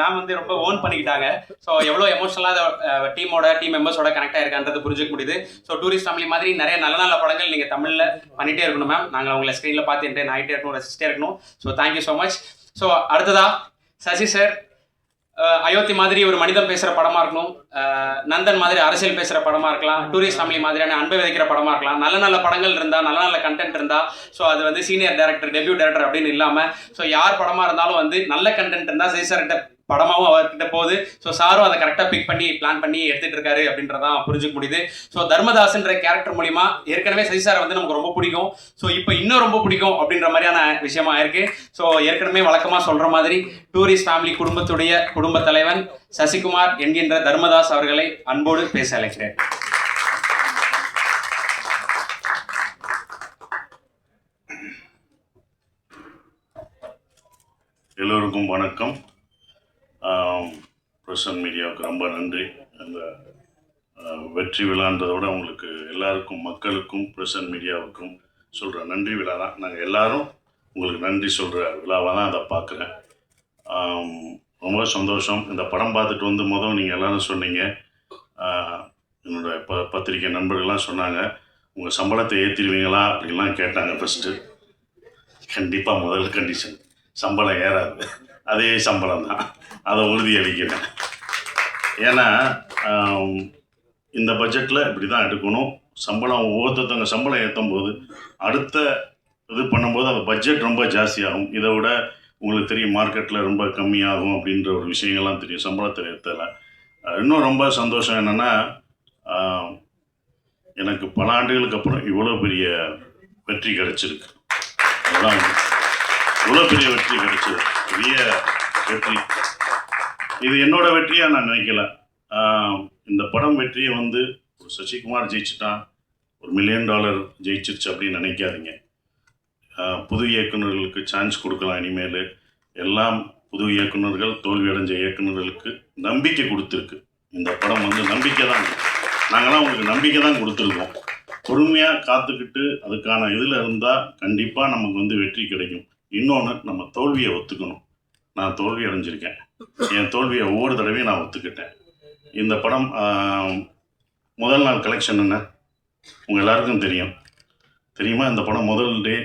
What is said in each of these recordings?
Ma'am வந்து ரொம்ப own பண்ணிக்கிட்டாங்க. ஸோ எவ்வளோ எமோஷனலாக டீமோட டீம் மெம்பர்ஸோட கனெக்ட் ஆயிருக்கான்றது புரிஞ்சுக்க முடியுது. ஸோ டூரிஸ்ட் ஃபேமிலி மாதிரி நிறைய நல்ல நல்ல படங்கள் நீங்கள் தமிழில் பண்ணிகிட்டே இருக்கணும் மேம் நாங்கள் உங்களை ஸ்க்ரீனில் பார்த்து என்டர்டைன் ஆகிட்டே இருக்கணும் ரசிச்சிட்டே இருக்கணும். So thank you so much so அடுத்ததா சசி சார் அயோத்தி மாதிரி ஒரு மனிதன் பேசுகிற படமாக இருக்கணும். நந்தன் மாதிரி அரசியல் பேசுகிற படமாக இருக்கலாம். டூரிஸ்ட் ஃபேமிலி மாதிரியான அன்பை விதைக்கிற படமாக இருக்கலாம். நல்ல நல்ல படங்கள் இருந்தால் நல்ல நல்ல கண்டென்ட் இருந்தால் ஸோ அது வந்து சீனியர் டேரக்டர் டெபியூ டேரக்டர் அப்படின்னு இல்லாமல் ஸோ யார் படமாக இருந்தாலும் வந்து நல்ல கண்டென்ட் இருந்தால் சேசர்கிட்ட படமாகவும் அவர்கிட்ட போகுது. ஸோ சாரும் அதை கரெக்டாக பிக் பண்ணி பிளான் பண்ணி எடுத்துகிட்டு இருக்காரு அப்படின்றதான் புரிஞ்சுக்க முடியுது. ஸோ தர்மதாஸ்ன்ற கேரக்டர் மூலிமா ஏற்கனவே சசி சார் வந்து நமக்கு ரொம்ப பிடிக்கும். ஸோ இப்போ இன்னும் ரொம்ப பிடிக்கும் அப்படின்ற மாதிரியான விஷயமா இருக்கு. ஸோ ஏற்கனவே வழக்கமாக சொல்கிற மாதிரி டூரிஸ்ட் ஃபேமிலி குடும்பத்துடைய குடும்ப தலைவன் சசிகுமார் என்கின்ற தர்மதாஸ் அவர்களை அன்போடு பேச அழைக்கிறேன். எல்லோருக்கும் வணக்கம். பிரசன் மீடியாவுக்கு ரொம்ப நன்றி. அந்த வெற்றி விழான்றதை விட உங்களுக்கு எல்லாருக்கும் மக்களுக்கும் பிரசன் மீடியாவுக்கும் சொல்கிற நன்றி விழா தான். நாங்கள் எல்லாரும் உங்களுக்கு நன்றி சொல்கிற விழாவாக தான் அதை பார்க்குறேன். ரொம்ப சந்தோஷம். இந்த படம் பார்த்துட்டு வந்து முதல் நீங்கள் எல்லோரும் சொன்னீங்க. என்னோடய என்னோட ப பத்திரிக்கை நண்பர்கள்லாம் சொன்னாங்க. உங்கள் சம்பளத்தை ஏற்றிடுவீங்களா அப்படின்லாம் கேட்டாங்க ஃபஸ்ட்டு கண்டிப்பாக முதல் கண்டிஷன் சம்பளம் ஏறாது. அதே சம்பளம் தான் அதை உறுதியளிக்கிறேன். ஏன்னா இந்த பட்ஜெட்டில் இப்படி தான் எடுக்கணும். சம்பளம் ஒவ்வொருத்தவங்க சம்பளம் ஏற்றும் போது அடுத்த இது பண்ணும்போது அந்த பட்ஜெட் ரொம்ப ஜாஸ்தியாகும். இதை விட உங்களுக்கு தெரியும் மார்க்கெட்டில் ரொம்ப கம்மியாகும் அப்படின்ற ஒரு விஷயங்கள்லாம் தெரியும். சம்பளத்தை ஏற்றல இன்னும் ரொம்ப சந்தோஷம் என்னென்னா எனக்கு பல ஆண்டுகளுக்கு அப்புறம் இவ்வளோ பெரிய வெற்றி கிடச்சிருக்கு. அதுதான் இவ்வளோ பெரிய வெற்றி கிடச்சிருக்கு. பெரிய வெற்றி. இது என்னோட வெற்றியாக நான் நினைக்கல. இந்த படம் வெற்றியை வந்து ஒரு சசிகுமார் ஜெயிச்சுட்டான் ஒரு மில்லியன் டாலர் ஜெயிச்சிருச்சு அப்படின்னு நினைக்காதீங்க. புது இயக்குனர்களுக்கு சான்ஸ் கொடுக்கலாம் இனிமேல். எல்லாம் புது இயக்குனர்கள் தோல்வியடைஞ்ச இயக்குநர்களுக்கு இயக்குனர்களுக்கு நம்பிக்கை கொடுத்துருக்கு. இந்த படம் வந்து நம்பிக்கை தான். நாங்களாம் உங்களுக்கு நம்பிக்கை தான் கொடுத்துருக்கோம். பொறுமையாக காத்துக்கிட்டு அதுக்கான இதில் இருந்தால் கண்டிப்பாக நமக்கு வந்து வெற்றி கிடைக்கும். இன்னொன்று நம்ம தோல்வியை ஒத்துக்கணும். நான் தோல்வி அடைஞ்சிருக்கேன். என் தோல்வியை ஒவ்வொரு தடவையும் நான் ஒத்துக்கிட்டேன். இந்த படம் முதல் நாள் கலெக்ஷன் என்ன? உங்கள் எல்லாருக்கும் தெரியும். தெரியுமா? இந்த படம் முதல் டே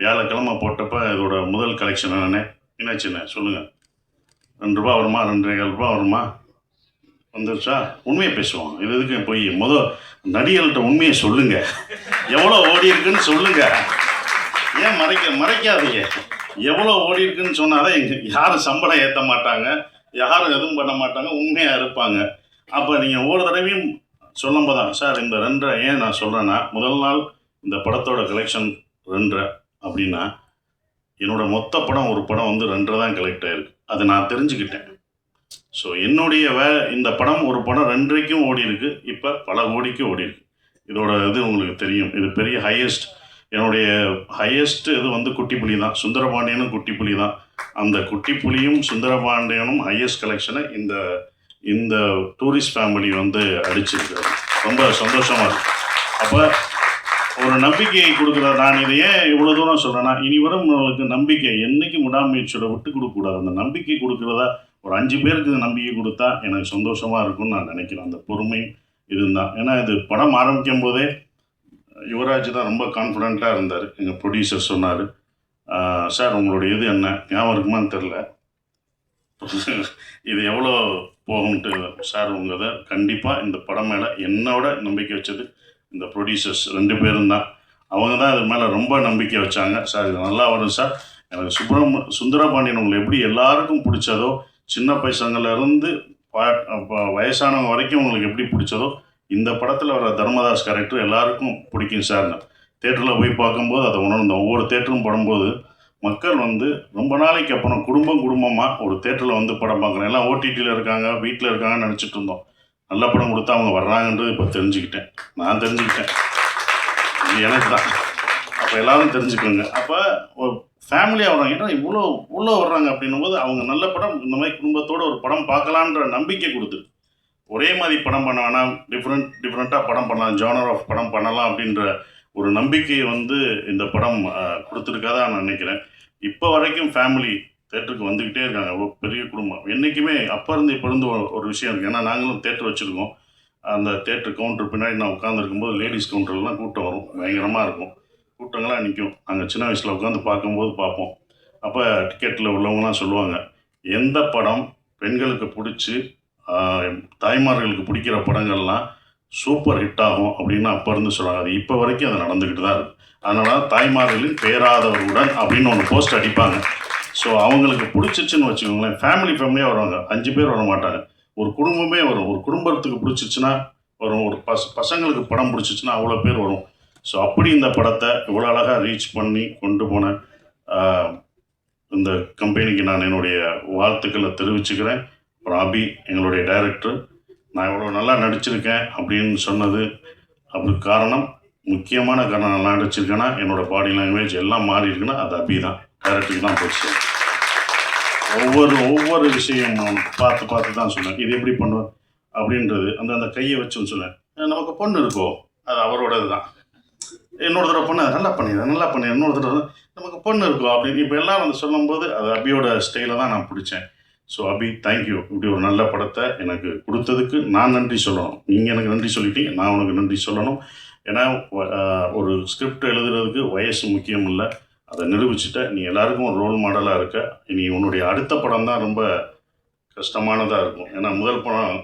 வியாழக்கிழமை போட்டப்ப இதோட முதல் கலெக்ஷன் என்னண்ணே என்னாச்சுண்ணே சொல்லுங்கள் ரெண்டு ரூபா வருமா? ரெண்டரை கால் ரூபா வருமா? வந்துருச்சா? உண்மையை பேசுவோம் இது எதுக்கு போய் முதல் நடிகர்கள்ட்ட உண்மையை சொல்லுங்கள் எவ்வளோ ஓடி இருக்குன்னு சொல்லுங்கள் ஏன் மறைக்க மறைக்காதீங்க. எவ்வளோ ஓடி இருக்குன்னு சொன்னாதான் எங்க யாரும் சம்பளம் ஏற்ற மாட்டாங்க. யாரும் எதுவும் பண்ண மாட்டாங்க. உண்மையாக இருப்பாங்க. அப்போ நீங்கள் ஒவ்வொரு தடவையும் சொல்லும்போது தான் சார் இந்த ரெண்டரை ஏன் நான் சொல்கிறேன்னா முதல் நாள் இந்த படத்தோட கலெக்ஷன் ரெண்டரை அப்படின்னா என்னோட மொத்த படம் ஒரு படம் வந்து ரெண்டரை தான் கலெக்ட் ஆயிருக்கு. அதை நான் தெரிஞ்சுக்கிட்டேன். ஸோ என்னுடைய வே இந்த படம் ஒரு படம் ரெண்டரைக்கும் ஓடி இருக்கு இப்போ பல கோடிக்கும் ஓடி இருக்கு இதோட இது உங்களுக்கு தெரியும். இது பெரிய ஹையஸ்ட் என்னுடைய ஹையஸ்ட் இது வந்து குட்டி புலி தான் சுந்தரபாண்டியனும் குட்டி புலி தான் அந்த குட்டி புலியும் சுந்தரபாண்டியனும் ஹையஸ்ட் கலெக்ஷனை இந்த இந்த டூரிஸ்ட் ஃபேமிலி வந்து அடிச்சிருக்காரு ரொம்ப சந்தோஷமாக இருக்கு. அப்போ ஒரு நம்பிக்கையை கொடுக்குற நான் இதை ஏன் இவ்வளோ தூரம் சொல்கிறேன்னா இனி வரும் உங்களுக்கு நம்பிக்கை என்றைக்கு முடாமுயற்சியோட விட்டு கொடுக்கக்கூடாது. அந்த நம்பிக்கை கொடுக்குறதா ஒரு அஞ்சு பேருக்கு இந்த நம்பிக்கை கொடுத்தா எனக்கு சந்தோஷமாக இருக்கும்னு நான் நினைக்கிறேன். அந்த பொறுமை இதுதான். ஏன்னா இது படம் ஆரம்பிக்கும் போதே யுவராஜ் தான் ரொம்ப கான்ஃபிடண்ட்டாக இருந்தார். எங்கள் ப்ரொடியூசர் சொன்னார். சார் உங்களுடைய இது என்ன? ஞாபகம் இருக்குமான்னு தெரில இது எவ்வளோ போகும்ட்டு சார் உங்கள் இதை கண்டிப்பாக இந்த படம் மேலே என்னோட நம்பிக்கை வச்சது இந்த ப்ரொடியூசர்ஸ் ரெண்டு பேரும் தான். அவங்க தான் இது மேலே ரொம்ப நம்பிக்கை வச்சாங்க. சார் இது நல்லா வரும் சார். எனக்கு சுப்ரம் சுந்தரபாண்டியன் உங்களை எப்படி எல்லாருக்கும் பிடிச்சதோ சின்ன பைசங்கள்லேருந்து பா ப- வயசானவங்க வரைக்கும் உங்களுக்கு எப்படி பிடிச்சதோ இந்த படத்தில் வர தர்மதாஸ் கேரக்டர் எல்லாருக்கும் பிடிக்கும் சார் தேட்டரில் போய் பார்க்கும்போது அதை உணர்ந்தோம். ஒவ்வொரு தேட்டரும் படும்போது மக்கள் வந்து ரொம்ப நாளைக்கு அப்புறம் குடும்பம் குடும்பமாக ஒரு தேட்டரில் வந்து படம் பார்க்குறேன் எல்லாம் ஓடிடியில் இருக்காங்க வீட்டில் இருக்காங்கன்னு நினச்சிட்டு இருந்தோம். நல்ல படம் கொடுத்தா அவங்க வர்றாங்கன்றது இப்போ தெரிஞ்சுக்கிட்டேன். நான் தெரிஞ்சுக்கிட்டேன். இது எனக்கு தான். அப்போ எல்லாரும் தெரிஞ்சுக்கோங்க. அப்போ ஒரு ஃபேமிலியாக வர்றாங்க. ஏன்னா இவ்வளோ உள்ளே வர்றாங்க அப்படின்னும் போது அவங்க நல்ல படம் இந்த மாதிரி குடும்பத்தோடு ஒரு படம் பார்க்கலான்ற நம்பிக்கை கொடுத்துருக்கு. ஒரே மாதிரி படம் பண்ண வேணாம் டிஃப்ரெண்ட் டிஃப்ரெண்ட்டாக படம் பண்ணலாம் ஜானர் ஆஃப் படம் பண்ணலாம் அப்படின்ற ஒரு நம்பிக்கையை வந்து இந்த படம் கொடுத்துருக்காதான் நான் நினைக்கிறேன். இப்போ வரைக்கும் ஃபேமிலி தேட்டருக்கு வந்துக்கிட்டே இருக்காங்க பெரிய குடும்பம். என்றைக்குமே அப்போ இருந்து இப்போ இருந்து ஒரு- விஷயம் இருக்குது ஏன்னா நாங்களும் தேட்டர் வச்சுருக்கோம். அந்த தேட்டர் கவுண்டர் பின்னாடி நான் உட்காந்துருக்கும்போது லேடிஸ் கவுண்டர்லாம் கூட்டம் வரும். பயங்கரமாக இருக்கும். கூட்டங்களாக நிற்கும் நாங்கள் சின்ன வயசில் உட்காந்து பார்க்கும்போது பார்ப்போம். அப்போ டிக்கெட்டில் உள்ளவங்களாம் சொல்லுவாங்க எந்த படம் பெண்களுக்கு பிடிச்சி தாய்மார்களுக்கு பிடிக்கிற படங்கள்லாம் சூப்பர் ஹிட் ஆகும் அப்படின்னு அப்போ இருந்து சொல்கிறாங்க அது இப்போ வரைக்கும் அது நடந்துக்கிட்டு தான் இருக்குது அதனால தாய்மார்களின் பேராதவருடன் அப்படின்னு ஒன்று போஸ்ட் அடிப்பாங்க. ஸோ அவங்களுக்கு பிடிச்சிச்சுன்னு வச்சுக்கோங்களேன். ஃபேமிலி ஃபேமிலியாக வருவாங்க. அஞ்சு பேர் வர மாட்டாங்க. ஒரு குடும்பமே வரும். ஒரு குடும்பத்துக்கு பிடிச்சிச்சுன்னா வரும். ஒரு பச பசங்களுக்கு படம் பிடிச்சிச்சுன்னா அவ்வளோ பேர் வரும். ஸோ அப்படி இந்த படத்தை இவ்வளோ அழகாக ரீச் பண்ணி கொண்டு போன இந்த கம்பெனிக்கு நான் என்னுடைய வாழ்த்துக்களை தெரிவிச்சுக்கிறேன். ராபி எங்களுடைய டைரக்டர் நான் இவ்வளோ நல்லா நடிச்சிருக்கேன் அப்படின்னு சொன்னது அதுக்கு காரணம் முக்கியமான காரணம் நல்லா நடிச்சிருக்கேன்னா என்னோட பாடி லாங்குவேஜ் எல்லாம் மாறி இருக்குன்னா அது அபி தான். டைரக்டருக்கு தான் போச்சு. ஒவ்வொரு ஒவ்வொரு விஷயம் நான் பார்த்து பார்த்து தான் சொன்னேன். இது எப்படி பண்ணுவேன் அப்படின்றது அந்த அந்த கையை வச்சுன்னு சொன்னேன். நமக்கு பொண்ணு இருக்கோ அது அவரோடது தான். இன்னொரு தடவை பொண்ணு அதை நல்லா பண்ணிடு நல்லா பண்ணிடு இன்னொரு தடவை நமக்கு பொண்ணு இருக்கோ அப்படின்னு இப்போ எல்லாம் வந்து சொல்லும்போது அது அபியோட ஸ்டைலை தான் நான் பிடிச்சேன். ஸோ அபி தேங்க்யூ இப்படி ஒரு நல்ல படத்தை எனக்கு கொடுத்ததுக்கு நான் நன்றி சொல்லணும். நீங்கள் எனக்கு நன்றி சொல்லிட்டீங்க நான் உனக்கு நன்றி சொல்லணும். ஏன்னா ஒரு ஸ்கிரிப்ட் எழுதுறதுக்கு வயசு முக்கியம் இல்லை. அதை நிரூபிச்சுட்ட நீ எல்லாருக்கும் ஒரு ரோல் மாடலாக இருக்க. நீ உன்னுடைய அடுத்த படம் தான் ரொம்ப கஷ்டமானதாக இருக்கும். ஏன்னா முதல் படம்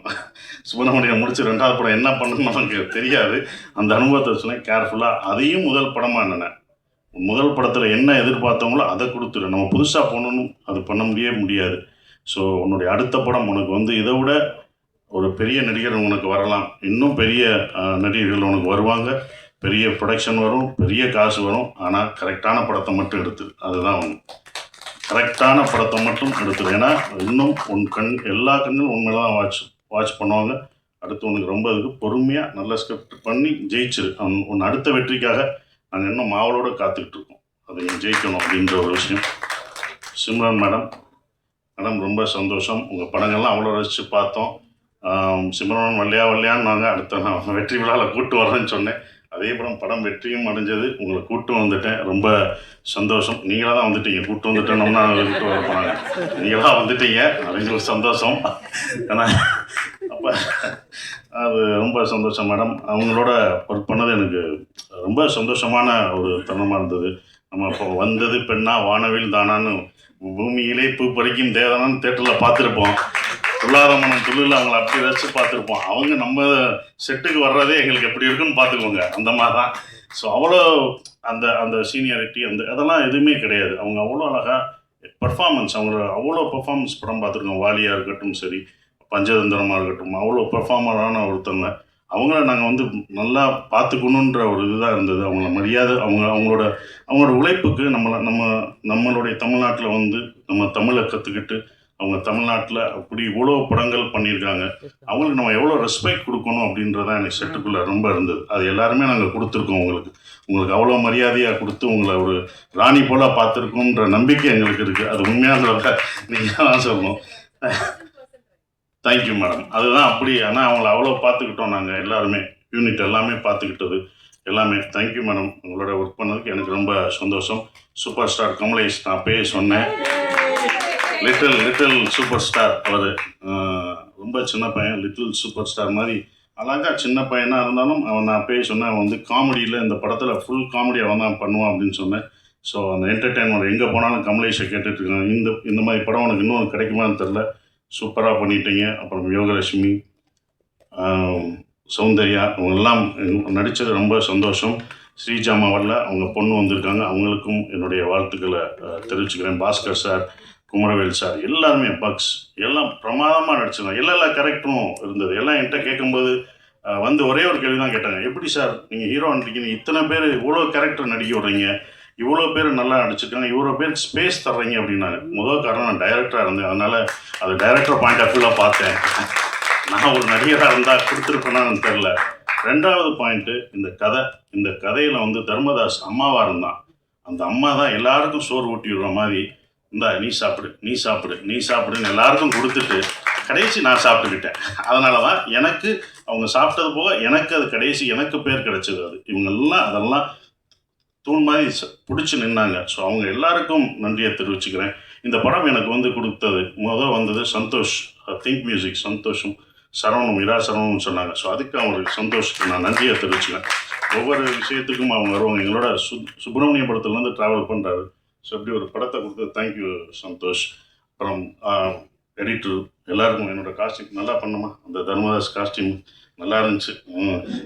சுப்பிரமணியம் முடிச்சு ரெண்டாவது படம் என்ன பண்ணணும்னு நமக்கு தெரியாது. அந்த அனுபவத்தை சொன்னேன் கேர்ஃபுல்லாக அதையும் முதல் படமாக என்னென்ன முதல் படத்தில் என்ன எதிர்பார்த்தவங்களோ அதை கொடுத்துரு நம்ம புதுசாக பண்ணணும் அது பண்ண முடியவே முடியாது. ஸோ உன்னுடைய அடுத்த படம் உனக்கு வந்து இதை விட ஒரு பெரிய நடிகர் உனக்கு வரலாம். இன்னும் பெரிய நடிகர்கள் உனக்கு வருவாங்க. பெரிய ப்ரொடக்ஷன் வரும் பெரிய காசு வரும். ஆனால் கரெக்டான படத்தை மட்டும் எடுத்து அதுதான் ஒன்று கரெக்டான படத்தை மட்டும் எடுத்துரு. ஏன்னா இன்னும் உன் கண் எல்லா கண்ணும் உண்மையில தான் வாட்ச் வாட்ச் பண்ணுவாங்க. அடுத்து உனக்கு ரொம்ப இதுக்கு பொறுமையாக நல்ல ஸ்கிரிப்ட் பண்ணி ஜெயிச்சிரு. உன் உன் அடுத்த வெற்றிக்காக நாங்கள் இன்னும் மாவளோட காத்துக்கிட்டு இருக்கோம். அதை ஜெயிக்கணும் அப்படின்ற ஒரு விஷயம். சிம்ரன் மேடம் மேடம் ரொம்ப சந்தோஷம். உங்கள் படங்கள்லாம் அவ்வளோ ரசித்து பார்த்தோம். சிம்ரன் வல்லையா வல்லையான்னு நாங்கள் அடுத்த நான் வெற்றி விழாவில் கூட்டு வரேன்னு சொன்னேன். அதே படம் படம் வெற்றியும் அடைஞ்சது. உங்களை கூட்டு வந்துட்டேன். ரொம்ப சந்தோஷம். நீங்களாக தான் வந்துட்டீங்க. கூட்டு வந்துட்டேனோம்னா கூட்டு வர போனாங்க. நீங்களாக வந்துட்டீங்க. அவங்களுக்கு சந்தோஷம். ஏன்னா அப்போ அது ரொம்ப சந்தோஷம் மேடம். அவங்களோட ஒர்க் பண்ணது எனக்கு ரொம்ப சந்தோஷமான ஒரு தருணமாக இருந்தது. நம்ம இப்போ வந்தது பெண்ணா வானவில் தானான்னு பூமியிலே பூ பறிக்கும் தேவதானு தேட்டரில் பார்த்துருப்போம். துள்ளாத துள்ளில் அவங்கள அப்படி ரசித்து பார்த்துருப்போம். அவங்க நம்ம செட்டுக்கு வர்றதே எங்களுக்கு எப்படி இருக்குன்னு பார்த்துக்கோங்க அந்த மாதிரி தான் ஸோ அவ்வளோ அந்த அந்த சீனியாரிட்டி அந்த அதெல்லாம் எதுவுமே கிடையாது. அவங்க அவ்வளோ அழகாக பர்ஃபார்மன்ஸ் அவங்க அவ்வளோ பர்ஃபார்மன்ஸ் படம் பார்த்துருக்கோம். வாலியாக இருக்கட்டும் சரி பஞ்சதந்திரமாக இருக்கட்டும் அவ்வளோ பெர்ஃபார்மரான ஒருத்தவங்க. அவங்கள நாங்கள் வந்து நல்லா பார்த்துக்கணுன்ற ஒரு இதுதான் இருந்தது. அவங்கள மரியாதை அவங்க அவங்களோட அவங்களோட உழைப்புக்கு நம்மளை நம்ம நம்மளுடைய தமிழ்நாட்டில் வந்து நம்ம தமிழை கற்றுக்கிட்டு அவங்க தமிழ்நாட்டில் அப்படி இவ்வளோ படங்கள் பண்ணியிருக்காங்க. அவங்களுக்கு நம்ம எவ்வளோ ரெஸ்பெக்ட் கொடுக்கணும் அப்படின்றதான் எனக்கு செட்டுக்குள்ளே ரொம்ப இருந்தது. அது எல்லாருமே நாங்கள் கொடுத்துருக்கோம் உங்களுக்கு. உங்களுக்கு அவ்வளோ மரியாதையாக கொடுத்து உங்களை ஒரு ராணி போல பார்த்துருக்கோன்ற நம்பிக்கை எங்களுக்கு இருக்குது அது உண்மையானதை நீங்கள் தான் சொல்லணும் தேங்க்யூ மேடம் அதுதான் அப்படி ஆனால் அவங்கள அவ்வளோ பார்த்துக்கிட்டோம் நாங்கள் எல்லாருமே. யூனிட் எல்லாமே பார்த்துக்கிட்டது. எல்லாமே. தேங்க்யூ மேடம் உங்களோட ஒர்க் பண்ணதுக்கு எனக்கு ரொம்ப சந்தோஷம். சூப்பர் ஸ்டார் கமலேஷ் நான் பேர் சொன்னேன். லிட்டில் லிட்டில் சூப்பர் ஸ்டார் அவர் ரொம்ப சின்ன பையன் லிட்டில் சூப்பர் ஸ்டார் மாதிரி. அழகாக சின்ன பையனாக இருந்தாலும் அவன் நான் பேர் சொன்னேன் அவன் வந்து காமெடியில் இந்த படத்தில் ஃபுல் காமெடி அவன் தான் பண்ணுவான் அப்படின்னு சொன்னேன். ஸோ அந்த என்டர்டெயின்மெண்ட் எங்கே போனாலும் கமலேஷை கேட்டுட்ருக்கான் இருக்காங்க இந்த இந்த மாதிரி படம் உனக்கு இன்னும் கிடைக்குமான்னு தெரில சூப்பராக பண்ணிட்டீங்க. அப்புறம் யோகலட்சுமி சௌந்தர்யா அவங்க எல்லாம் நடித்தது ரொம்ப சந்தோஷம். ஸ்ரீஜா வரல அவங்க பொண்ணு வந்திருக்காங்க. அவங்களுக்கும் என்னுடைய வாழ்த்துக்களை தெரிவிச்சுக்கிறேன். பாஸ்கர் சார் குமரவேல் சார் எல்லாருமே பக்ஸ் எல்லாம் பிரமாதமாக நடிச்சிருந்தாங்க. எல்லா எல்லா கரெக்டும் இருந்தது. எல்லாம் என்கிட்ட கேட்கும்போது வந்து ஒரே ஒரு கேள்வி தான் கேட்டாங்க. எப்படி சார் நீங்கள் ஹீரோ நடிக்கிறீங்க இத்தனை பேர் இவ்வளோ கேரக்டர் நடிக்க விடுறீங்க. இவ்வளோ பேர் நல்லா நடிச்சிருக்காங்க இவ்வளோ பேர் ஸ்பேஸ் தர்றீங்க அப்படின்னாங்க முதல் காரணம் நான் டைரக்டராக இருந்தேன். அதனால் அது டைரக்டர் பாயிண்ட் ஆஃப் வியூவில் பார்த்தேன். நான் ஒரு நடிகராக இருந்தால் கொடுத்துருப்பேனான்னு தெரில ரெண்டாவது பாயிண்ட்டு இந்த கதை இந்த கதையில் வந்து தர்மதாஸ் அம்மாவாக இருந்தான். அந்த அம்மா தான் எல்லாருக்கும் சோறு ஊட்டி விடுற மாதிரி இந்தா நீ சாப்பிடு நீ சாப்பிடு நீ சாப்பிடுன்னு எல்லாருக்கும் கொடுத்துட்டு கடைசி நான் சாப்பிட்டுக்கிட்டேன். அதனால தான் எனக்கு அவங்க சாப்பிட்டது போக எனக்கு அது கடைசி எனக்கு பேர் கிடைச்சது அது. இவங்கெல்லாம் அதெல்லாம் தூண் மாதிரி பிடிச்சி நின்னாங்க. ஸோ அவங்க எல்லாருக்கும் நன்றியை தெரிவிச்சுக்கிறேன். இந்த படம் எனக்கு வந்து கொடுத்தது. முதல் வந்தது சந்தோஷ் திங்க் மியூசிக் சந்தோஷம் சரவணம் இரா சரவணம்னு சொன்னாங்க. ஸோ அதுக்கு அவங்களுக்கு சந்தோஷத்துக்கு நான் நன்றியை தெரிவிச்சுக்கிறேன். ஒவ்வொரு விஷயத்துக்கும் அவங்க வருவாங்க. எங்களோட சு சுப்பிரமணிய படத்துலேருந்து ட்ராவல் பண்ணுறாரு ஸோ இப்படி ஒரு படத்தை கொடுத்து தேங்க்யூ சந்தோஷ். அப்புறம் எடிட்டர் எல்லாருக்கும் என்னோட காஸ்டியூம் நல்லா பண்ணுமா அந்த தர்மதாஸ் காஸ்டியூம் நல்லா இருந்துச்சு.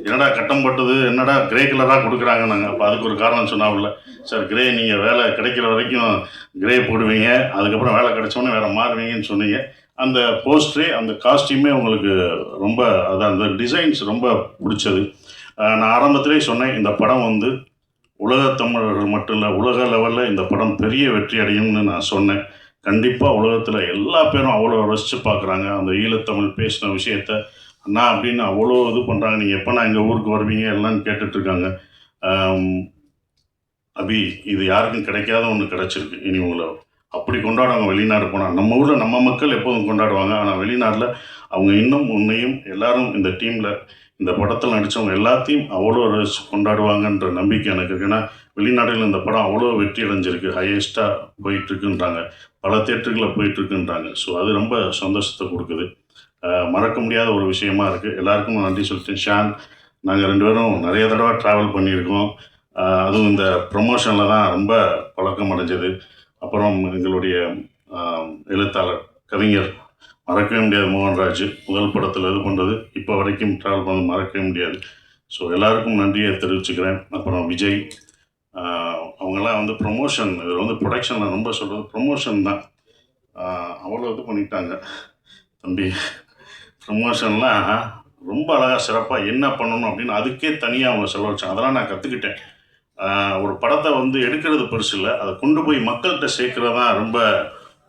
என்னடா கட்டம் பட்டது? என்னடா கிரே கலராக கொடுக்குறாங்க நாங்கள் அப்போ அதுக்கு ஒரு காரணம் சொன்னாவில்ல சார் கிரே நீங்கள் வேலை கிடைக்கிற வரைக்கும் கிரே போடுவீங்க. அதுக்கப்புறம் வேலை கிடைச்சோன்னே வேறு மாறுவீங்கன்னு சொன்னீங்க. அந்த போஸ்டரே அந்த காஸ்டியூமே உங்களுக்கு ரொம்ப அதான் அந்த டிசைன்ஸ் ரொம்ப பிடிச்சது. நான் ஆரம்பத்திலே சொன்னேன் இந்த படம் வந்து உலக தமிழர்கள் மட்டும் இல்லை உலக லெவலில் இந்த படம் பெரிய வெற்றி அடையும்னு நான் சொன்னேன். கண்டிப்பாக உலகத்தில் எல்லா பேரும் அவ்வளோ ரசித்து பார்க்குறாங்க அந்த ஈழத்தமிழ் பேசின விஷயத்த அண்ணா அப்படின்னு அவ்வளோ இது பண்ணுறாங்க நீங்கள் எப்போ நான் எங்கள் ஊருக்கு வருவீங்க? எல்லாம் கேட்டுட்ருக்காங்க அபி இது யாருக்கும் கிடைக்காத ஒன்று கிடச்சிருக்கு. இனி உங்களை அப்படி கொண்டாடுவாங்க வெளிநாடு போனால் நம்ம ஊரில் நம்ம மக்கள் எப்போதும் கொண்டாடுவாங்க. ஆனால் வெளிநாட்டில் அவங்க இன்னும் உன்னையும் எல்லாரும் இந்த டீமில் இந்த படத்தில் நடித்தவங்க எல்லாத்தையும் அவ்வளோ ரசித்து கொண்டாடுவாங்கன்ற நம்பிக்கை எனக்கு இருக்குன்னா வெளிநாடுகளில் இந்த படம் அவ்வளோ வெற்றி அடைஞ்சிருக்கு. ஹையஸ்ட்டாக போயிட்டுருக்குன்றாங்க. பல தேட்டர்களில் போயிட்டுருக்குன்றாங்க. ஸோ அது ரொம்ப சந்தோஷத்தை கொடுக்குது. மறக்க முடியாத ஒரு விஷயமா இருக்குது எல்லாருக்கும் நன்றி சொல்லிட்டேன். ஷான் நாங்கள் ரெண்டு பேரும் நிறைய தடவை ட்ராவல் பண்ணியிருக்கோம். அதுவும் இந்த ப்ரொமோஷனில் தான் ரொம்ப பழக்கம் அடைஞ்சது. அப்புறம் எங்களுடைய எழுத்தாளர் கவிஞர் மறக்கவே முடியாது மோகன்ராஜ். முதல் படத்தில் இது பண்ணுறது இப்போ வரைக்கும் ட்ராவல் பண்ண மறக்கவே முடியாது. ஸோ எல்லாருக்கும் நன்றியை தெரிவிச்சுக்கிறேன். அப்புறம் விஜய் அவங்கெல்லாம் வந்து ப்ரொமோஷன் இவர் வந்து ப்ரொடக்ஷனில் ரொம்ப சொல்கிறது ப்ரொமோஷன் தான். அவ்வளோ இது பண்ணிட்டாங்க. தம்பி ப்ரொமோஷன்லாம் ரொம்ப அழகாக சிறப்பாக என்ன பண்ணணும் அப்படின்னு அதுக்கே தனியாக அவங்க செலவழிச்சாங்க அதெல்லாம் நான் கற்றுக்கிட்டேன் ஒரு படத்தை வந்து எடுக்கிறது பெருசு இல்லை. அதை கொண்டு போய் மக்கள்கிட்ட சேர்க்குறது தான் ரொம்ப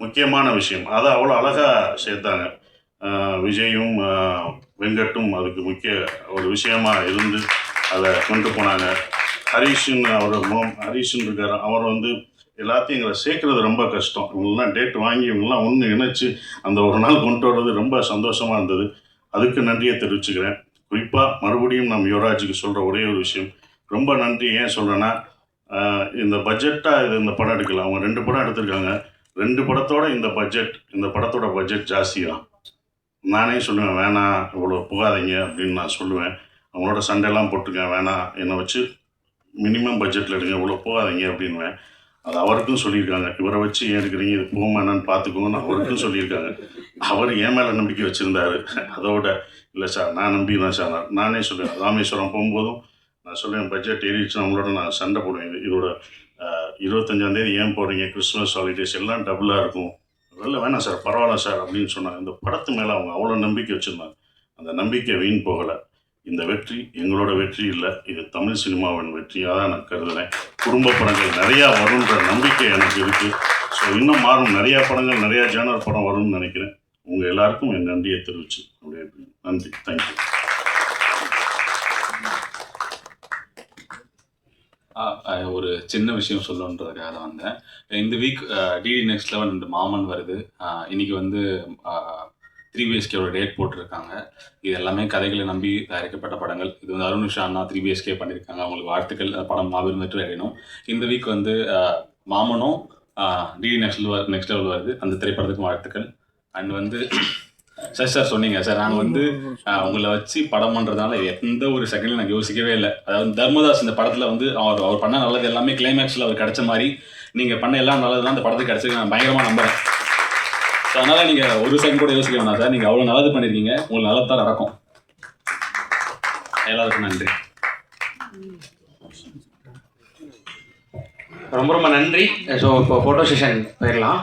முக்கியமான விஷயம். அதை அவ்வளோ அழகாக சேர்த்தாங்க. விஜயும் வெங்கட்டும் அதுக்கு முக்கிய ஒரு விஷயமாக இருந்து அதை கொண்டு போனாங்க. ஹரீஷன் அவர் ஹரீஷன் இருக்கார். அவர் வந்து எல்லாத்தையும் எங்களை சேர்க்கறது ரொம்ப கஷ்டம். இவங்கெல்லாம் டேட் வாங்கி இவங்கெல்லாம் ஒன்று இணைச்சி அந்த ஒரு நாள் கொண்டு வர்றது ரொம்ப சந்தோஷமாக இருந்தது. அதுக்கு நன்றியை தெரிவிச்சுக்கிறேன். குறிப்பாக மறுபடியும் நம்ம யுவராஜுக்கு சொல்கிற ஒரே ஒரு விஷயம். ரொம்ப நன்றி. ஏன் சொல்கிறேன்னா இந்த பட்ஜெட்டாக இது இந்த படம் எடுக்கல அவங்க ரெண்டு படம் எடுத்திருக்காங்க. ரெண்டு படத்தோட இந்த பட்ஜெட் இந்த படத்தோட பட்ஜெட் ஜாஸ்தி தான் நானே சொல்லுவேன் வேணாம் இவ்வளோ புகாதீங்க அப்படின்னு நான் சொல்லுவேன். அவங்களோட சண்டையெல்லாம் போட்டுருக்கேன் வேணாம் என்னை வச்சு மினிமம் பட்ஜெட்டில் எடுங்க இவ்வளோ போகாதீங்க அப்படின்வேன் அது அவருக்கும் சொல்லியிருக்காங்க. இவரை வச்சு ஏன் எடுக்கிறீங்க? இது போகுமா என்னன்னு பார்த்துக்கோங்கன்னு அவருக்கும் சொல்லியிருக்காங்க. அவர் என் மேலே நம்பிக்கை வச்சுருந்தாரு. அதோட இல்லை சார் நான் நம்பிதான் சார். நான் நானே சொல்லுவேன் ராமேஸ்வரம் போகும்போதும் நான் சொல்லுவேன் பட்ஜெட் ஏறிடுச்சு அவங்களோட நான் சண்டை போடுவேன். இது இதோட இருபத்தஞ்சாந்தேதி ஏன் போடுறீங்க கிறிஸ்மஸ் ஹாலிடேஸ் எல்லாம் டபுளாக இருக்கும். வெளில வேணாம் சார் பரவாயில்ல சார் அப்படின்னு சொன்னாங்க. இந்த படத்து மேலே அவங்க அவ்வளோ நம்பிக்கை வச்சுருந்தாங்க. அந்த நம்பிக்கை வீண் போகலை. இந்த வெற்றி எங்களோட வெற்றி இல்லை இது தமிழ் சினிமாவின் வெற்றியாக தான் நான் கருதுகிறேன் குடும்ப படங்கள் நிறையா வரும்ன்ற நம்பிக்கை எனக்கு இருக்குது ஸோ இன்னும் மாறும். நிறையா படங்கள் நிறையா ஜேனர் படம் வரும்னு நினைக்கிறேன். உங்கள் எல்லாருக்கும் என் நன்றியை தெரிவிச்சு அப்படியே நன்றி. தேங்க்யூ ஆ, ஒரு சின்ன விஷயம் சொல்லணுன்றதுக்காக வந்தேன். இந்த வீக் டிடி நெக்ஸ்ட் லெவல் ரெண்டு மாமன் வருது. இன்னைக்கு வந்து த்ரீ பிஎஸ்கேவோட டேட் போட்டிருக்காங்க. இது எல்லாமே கதைகளை நம்பி தயாரிக்கப்பட்ட படங்கள். இது வந்து அருண் அண்ணா த்ரீ பிஎஸ்கே பண்ணியிருக்காங்க. அவங்களுக்கு வாழ்த்துக்கள். படம் மாபெரும் வெற்றி அடையணும். இந்த வீக் வந்து மாமனும் DD next level next level வருது. அந்த திரைப்படத்துக்கும் வாழ்த்துக்கள். அண்ட் வந்து சார் சார் சொன்னீங்க. சார் நாங்கள் வந்து உங்களை வச்சு படம் பண்ணுறதுனால எந்த ஒரு செகண்ட்லையும் நான் யோசிக்கவே இல்லை. அதாவது தர்மதாஸ் இந்த படத்தில் வந்து அவர் அவர் பண்ண நல்லது எல்லாமே கிளைமேக்ஸில் அவர் கிடைச்ச மாதிரி நீங்கள் பண்ண எல்லாம் நல்லது தான் இந்த படத்துக்கு கிடைச்சிருக்கு நான் பயங்கரமாக நம்புகிறேன் ஸோ அதனால் நீங்கள் ஒரு செகண்ட் கூட யோசிக்க வேணாம் சார். நீங்கள் அவ்வளோ நல்லது பண்ணியிருக்கீங்க உங்களுக்கு நல்லது தான் நடக்கும். எல்லாருக்கும் நன்றி. ரொம்ப ரொம்ப நன்றி. ஸோ இப்போ ஃபோட்டோ செஷன் போயிடலாம்.